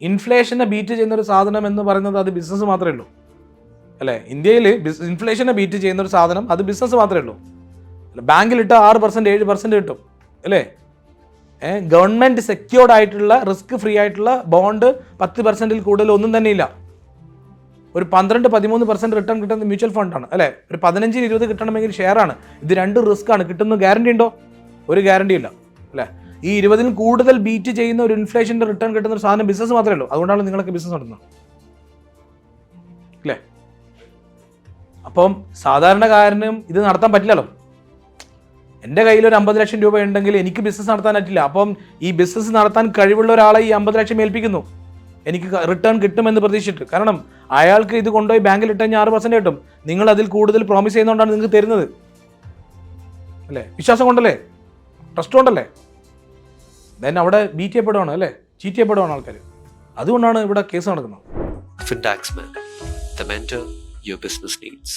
ഇൻഫ്ലേഷനെ beat ചെയ്യുന്ന ഒരു സാധനം എന്ന് പറയുന്നത് അത് ബിസിനസ് മാത്രമേ ഉള്ളൂ. അല്ലേ? ഇന്ത്യയിൽ ഇൻഫ്ലേഷനെ ബീറ്റ് ചെയ്യുന്ന ഒരു സാധനം അത് ബിസിനസ് മാത്രമേ ഉള്ളൂ. ബാങ്കിലിട്ട ആറ് പെർസെന്റ് ഏഴ് പെർസെന്റ് കിട്ടും. അല്ലേ? ഗവൺമെന്റ് സെക്യൂർഡ് ആയിട്ടുള്ള റിസ്ക് ഫ്രീ ആയിട്ടുള്ള ബോണ്ട് പത്ത് പെർസെന്റിൽ കൂടുതൽ ഒന്നും തന്നെ ഇല്ല. ഒരു പന്ത്രണ്ട് പതിമൂന്ന് പെർസെന്റ് റിട്ടേൺ കിട്ടുന്നത് മ്യൂച്വൽ ഫണ്ടാണ് അല്ലേ? ഒരു പതിനഞ്ചിന് ഇരുപത് കിട്ടണമെങ്കിൽ ഷെയർ ആണ്. ഇത് രണ്ട് റിസ്ക് ആണ്. കിട്ടുന്ന ഗ്യാരണ്ടി ഉണ്ടോ? ഒരു ഗ്യാരണ്ടി ഇല്ല. അല്ലേ? ഈ ഇരുപതിൽ കൂടുതൽ ബീറ്റ് ചെയ്യുന്ന ഒരു ഇൻഫ്ലേഷന്റെ റിട്ടേൺ കിട്ടുന്ന ഒരു സാധനം ബിസിനസ് മാത്രമേ ഉള്ളൂ അതുകൊണ്ടാണ് നിങ്ങളൊക്കെ ബിസിനസ് നടത്തുന്നത്. അല്ലേ? അപ്പം സാധാരണക്കാരനും ഇത് നടത്താൻ പറ്റില്ലല്ലോ. എന്റെ കയ്യിൽ ഒരു അമ്പത് ലക്ഷം രൂപ ഉണ്ടെങ്കിൽ എനിക്ക് ബിസിനസ് നടത്താൻ പറ്റില്ല. അപ്പം ഈ ബിസിനസ് നടത്താൻ കഴിവുള്ള ഒരാളെ ഈ അമ്പത് ലക്ഷം ഏൽപ്പിക്കുന്നു. എനിക്ക് റിട്ടേൺ കിട്ടുമെന്ന് പ്രതീക്ഷിച്ചിട്ട്. കാരണം അയാൾക്ക് ഇത് കൊണ്ടുപോയി ബാങ്കിൽ ഇട്ട് കഴിഞ്ഞാൽ ആറ് പെർസെന്റ് കിട്ടും. നിങ്ങൾ അതിൽ കൂടുതൽ പ്രോമിസ് ചെയ്യുന്നതുകൊണ്ടാണ് നിങ്ങൾക്ക് തരുന്നത്. അല്ലേ? വിശ്വാസം കൊണ്ടല്ലേ ട്രസ്റ്റ് കൊണ്ടല്ലേ ദെൻ അവിടെ ബീറ്റ് ചെയ്യപ്പെടുവാണ് അല്ലേ? ചീറ്റ് ചെയ്യപ്പെടുവാണ് ആൾക്കാർ അതുകൊണ്ടാണ് ഇവിടെ കേസ് നടക്കുന്നത്. Fintaxman, the mentor your business needs.